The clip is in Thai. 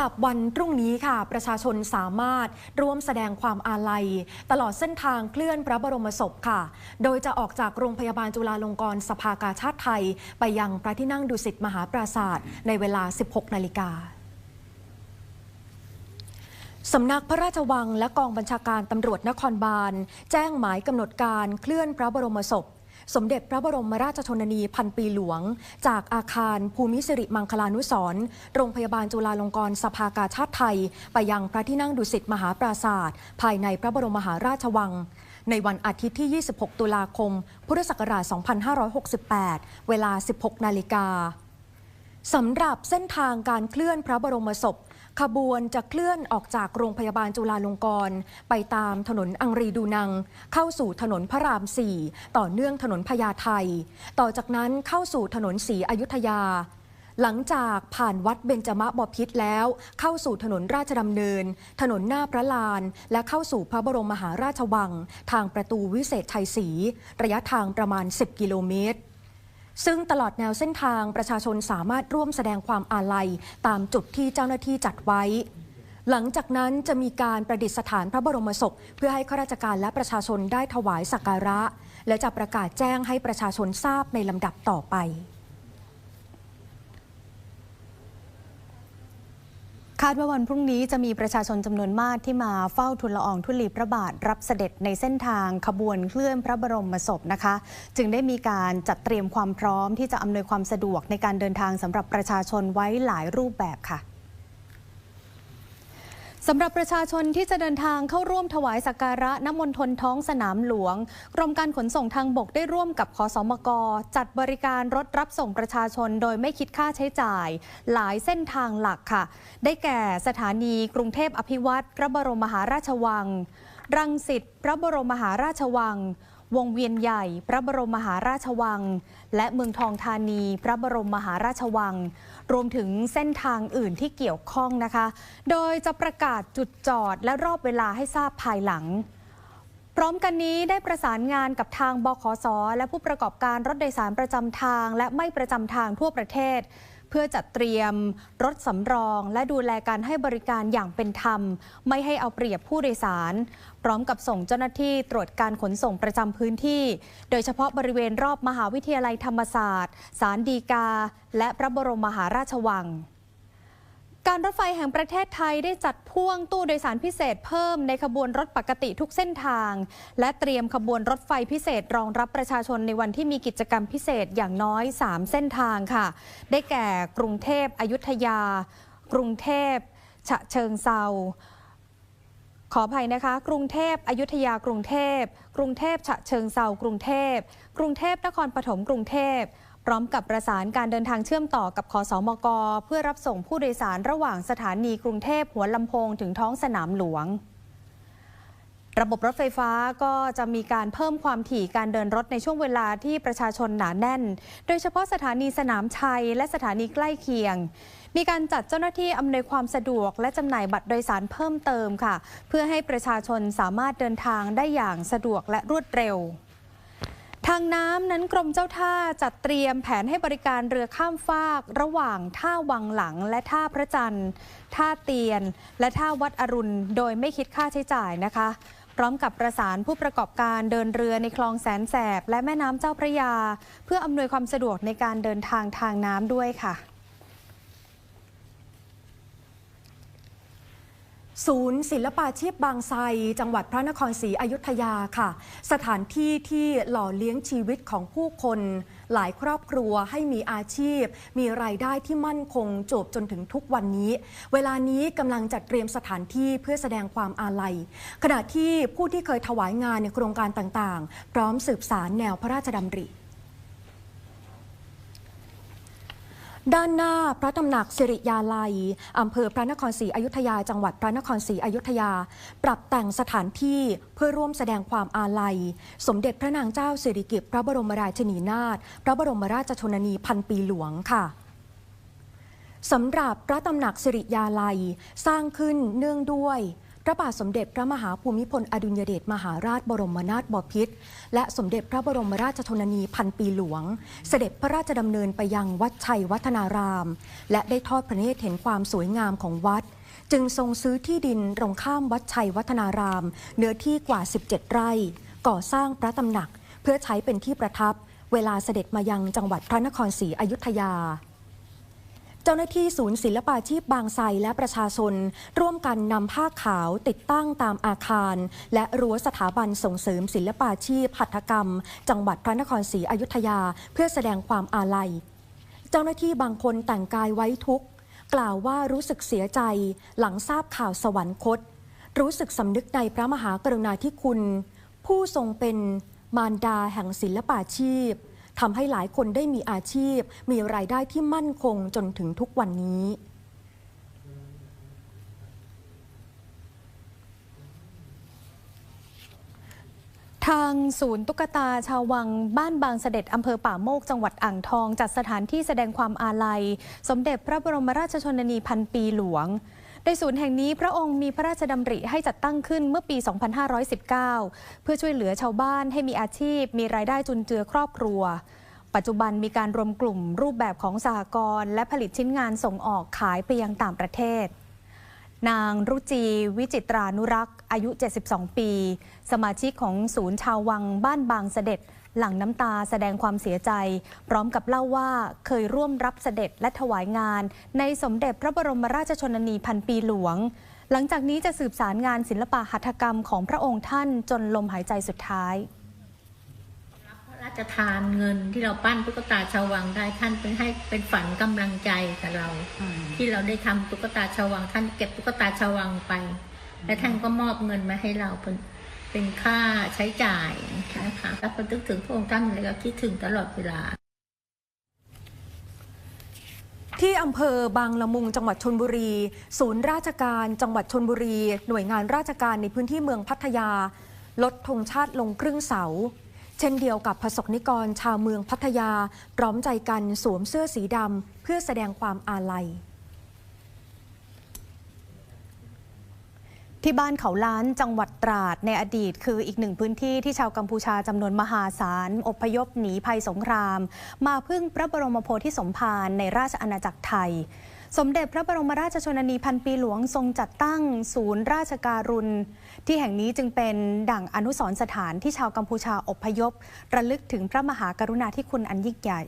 หรับวันพรุ่งนี้ค่ะ ประชาชนสามารถร่วมแสดงความอาลัย ตลอดเส้นทางเคลื่อนพระบรมศพค่ะ โดยจะออกจากโรงพยาบาลจุฬาลงกรณ์สภากาชาติไทย ไปยังพระที่นั่งดุสิตมหาปราศาสตร์ในเวลา 16 นาฬิกาสำนักพระราชวังและกองบัญชาการตำรวจนครบาล แจ้งหมายกำหนดการเคลื่อนพระบรมศพ สมเด็จพระบรมราชชนนีพันปีหลวง จากอาคารภูมิสิริมังคลานุสร์โรงพยาบาลจุฬาลงกรณ์สภากาชาติไทย ไปยังพระที่นั่งดุสิตมหาปราศาสตร์ภายในพระบรมมหาราชวัง ในวันอาทิตย์ที่ 26 ตุลาคม พุทธศักราช 2568 เวลา 16 นาฬิกาสำหรับเส้นทางการเคลื่อนพระบรมศพ ขบวนจะเคลื่อนออกจากโรงพยาบาลจุฬาลงกรณ์ไปตามถนนอังรีดูนัง เข้าสู่ถนนพระราม 4 ต่อเนื่องถนนพญาไทต่อจากนั้นเข้าสู่ถนนศรีอยุธยา หลังจากผ่านวัดเบญจมบพิตรแล้ว เข้าสู่ถนนราชดำเนิน ถนนหน้าพระลาน และเข้าสู่พระบรมมหาราชวัง ทางประตูวิเศษชัยศรีระยะทางประมาณ 10 กิโลเมตร ซึ่งตลอดแนวเส้นทางประชาชนสามารถร่วมแสดงความอาลัย ตามจุดที่เจ้าหน้าที่จัดไว้ หลังจากนั้นจะมีการประดิษฐานพระบรมศพ เพื่อให้ข้าราชการและประชาชนได้ถวายสักการะ และจะประกาศแจ้งให้ประชาชนทราบในลำดับต่อไป คาดว่าวันพรุ่งนี้จะมีประชาชนจำนวนมากที่มาเฝ้าทุนละอองทุลีพระบาทรับเสด็จในเส้นทางขบวนเคลื่อนพระบรมศพนะคะ จึงได้มีการจัดเตรียมความพร้อมที่จะอำนวยความสะดวกในการเดินทางสำหรับประชาชนไว้หลายรูปแบบค่ะ สำหรับประชาชนที่จะเดินทางเข้าร่วมถวายสักการะน้ำมนทนท้องสนามหลวง กรมการขนส่งทางบกได้ร่วมกับขอสมก จัดบริการรถรับส่งประชาชนโดยไม่คิดค่าใช้จ่าย หลายเส้นทางหลักค่ะ ได้แก่สถานีกรุงเทพอภิวัตรพระบรมมหาราชวัง รังสิตพระบรมมหาราชวัง วงเวียนใหญ่ พระบรมมหาราชวัง และเมืองทองธานี พระบรมมหาราชวัง รวมถึงเส้นทางอื่นที่เกี่ยวข้องนะคะ โดยจะประกาศจุดจอดและรอบเวลาให้ทราบภายหลัง พร้อมกันนี้ได้ประสานงานกับทางบขสและผู้ประกอบการรถโดยสารประจำทาง และไม่ประจำทางทั่วประเทศ เพื่อจัดเตรียมรถสำรอง และดูแลการให้บริการอย่างเป็นธรรม ไม่ให้เอาเปรียบผู้โดยสาร พร้อมกับส่งเจ้าหน้าที่ตรวจการขนส่งประจำพื้นที่ โดยเฉพาะบริเวณรอบมหาวิทยาลัยธรรมศาสตร์ สารดีกา และพระบรมมหาราชวัง การรถไฟแห่งประเทศไทยได้จัดพ่วงตู้โดยสารพิเศษเพิ่มในขบวนรถปกติทุกเส้นทาง และเตรียมขบวนรถไฟพิเศษรองรับประชาชนในวันที่มีกิจกรรมพิเศษอย่างน้อย 3 เส้นทางค่ะ ได้แก่กรุงเทพอยุธยา กรุงเทพฉะเชิงเซาขออภัยนะคะ กรุงเทพอยุธยากรุงเทพ กรุงเทพฉะเชิงเซากรุงเทพ กรุงเทพนครปฐมกรุงเทพพ ร้อมกับประสานการเดินทางเชื่อมต่อกับขอสอมก เพื่อรับส่งผู้โดยสารระหว่างสถานีกรุงเทพหัวลำโพงถึงท้องสนามหลวงระบบรถไฟฟ้าก็จะมีการเพิ่มความถี่การเดินรถในช่วงเวลาที่ประชาชนหนาแน่น โดยเฉพาะสถานีสนามชัยและสถานีใกล้เคียง มีการจัดเจ้าหน้าที่อำนวยความสะดวก และจำหน่ายบัตรโดยสารเพิ่มเติมค่ะ เพื่อให้ประชาชนสามารถเดินทางได้อย่างสะดวกและรวดเร็ว ทางน้ำนั้นกรมเจ้าท่าจัดเตรียมแผนให้บริการเรือข้ามฟาก ระหว่างท่าวังหลังและท่าพระจันทร์ ท่าเตียน และท่าวัดอรุณ โดยไม่คิดค่าใช้จ่ายนะคะ พร้อมกับประสานผู้ประกอบการเดินเรือในคลองแสนแสบ และแม่น้ำเจ้าพระยา เพื่ออำนวยความสะดวกในการเดินทางทางน้ำด้วยค่ะ ศูนย์ศิลปาชีพบางไทรจังหวัดพระนครศรีอยุธยาค่ะ สถานที่ที่หล่อเลี้ยงชีวิตของผู้คน หลายครอบครัวให้มีอาชีพ มีรายได้ที่มั่นคงจบจนถึงทุกวันนี้ เวลานี้กำลังจัดเตรียมสถานที่เพื่อแสดงความอาลัย ขณะที่ผู้ที่เคยถวายงานในโครงการต่างๆ พร้อมสืบสารแนวพระราชดำริ ด้านหน้าพระตำหนักสิริยาลัยอำเภอพระนครศรีอยุธยา จังหวัดพระนครศรีอยุธยา ปรับแต่งสถานที่เพื่อร่วมแสดงความอาลัย สมเด็จพระนางเจ้าสิริกิติ์พระบรมราชินีนาถพระบรมราชชนนีพันปีหลวงค่ะสำหรับพระตำหนักสิริยาลัยสร้างขึ้นเนื่องด้วย ระบาทสมเด็จพระมหาภูมิพลอดุลยเดชมหาราชบรมนาถบพิตรและสมเด็จพระบรมราชชนนีพันปีหลวง เสด็จพระราชดำเนินไปยังวัดชัยวัฒนาราม และได้ทอดพระเนตรเห็นความสวยงามของวัด จึงทรงซื้อที่ดินตรงข้ามวัดชัยวัฒนาราม เนื้อที่กว่า 17 ไร่ ก่อสร้างพระตำหนัก เพื่อใช้เป็นที่ประทับ เวลาเสด็จมายังจังหวัดพระนครศรีอยุธยา จ้าหน้าที่ศูนย์ศิลปาชีพบางไทรและประชาชน ร่วมกันนำผ้าขาวติดตั้งตามอาคาร และรั้วสถาบันส่งเสริมศิลปาชีพหัตถกรรม จังหวัดพระนครศรีอยุธยา เพื่อแสดงความอาลัย เจ้าหน้าที่บางคนแต่งกายไว้ทุกกล่าวว่ารู้สึกเสียใจ หลังทราบข่าวสวรรคต รู้สึกสำนึกในพระมหากรุณาธิคุณ ผู้ทรงเป็นมารดาแห่งศิลปาชีพ ทำให้หลายคนได้มีอาชีพ มีรายได้ที่มั่นคงจนถึงทุกวันนี้ทางศูนย์ตุ๊กตาชาววังบ้านบางเสด็จอำเภอป่าโมกจังหวัดอ่างทอง จัดสถานที่แสดงความอาลัย สมเด็จพระบรมราชชนนีพันปีหลวง ในศูนย์แห่งนี้พระองค์มีพระราชดำริให้จัดตั้งขึ้นเมื่อปี 2519 เพื่อช่วยเหลือชาวบ้านให้มีอาชีพ มีรายได้จุนเจือครอบครัว ปัจจุบันมีการรวมกลุ่มรูปแบบของสหกรณ์และผลิตชิ้นงานส่งออกขายไปยังต่างประเทศ นางรุจีวิจิตรานุรักษ์ อายุ 72 ปี สมาชิกของศูนย์ชาววังบ้านบางเสด็จ หลั่งน้ำตาแสดงความเสียใจ พร้อมกับเล่าว่าเคยร่วมรับเสด็จและถวายงาน ในสมเด็จพระบรมราชชนนีพันปีหลวง หลังจากนี้จะสืบสารงานศิลปะหัตถกรรมของพระองค์ท่านจนลมหายใจสุดท้ายพระราชทานเงินที่เราปั้นตุ๊กตาชาววังได้ท่านเป็นให้เป็นฝันกำลังใจกับเรา ที่เราได้ทำตุ๊กตาชาววังท่านเก็บตุ๊กตาชาววังไป และท่านก็มอบเงินมาให้เราเป็น เป็นค่าใช้จ่ายนะคะแล้วพอนึกถึงพระองค์ท่านเลยก็คิดถึงตลอดเวลาที่อำเภอบางละมุงจังหวัดชนบุรี ศูนย์ราชการจังหวัดชนบุรี หน่วยงานราชการในพื้นที่เมืองพัทยา ลดธงชาติลงครึ่งเสา เช่นเดียวกับประสบนิกรชาวเมืองพัทยา พร้อมใจกันสวมเสื้อสีดำเพื่อแสดงความอาลัย ที่บ้านเขาล้านจังหวัดตราดในอดีต คืออีกหนึ่งพื้นที่ที่ชาวกัมพูชาจำนวนมหาศาลอพยพหนีภัยสงคราม มาพึ่งพระบรมโพธิสมภารในราชอาณาจักรไทย สมเด็จพระบรมราชชนนีพันปีหลวงทรงจัดตั้งศูนย์ราชการุณ ที่แห่งนี้จึงเป็นดั่งอนุสรสถานที่ชาวกัมพูชาอพยพ ระลึกถึงพระมหากรุณาธิคุณอันยิ่งใหญ่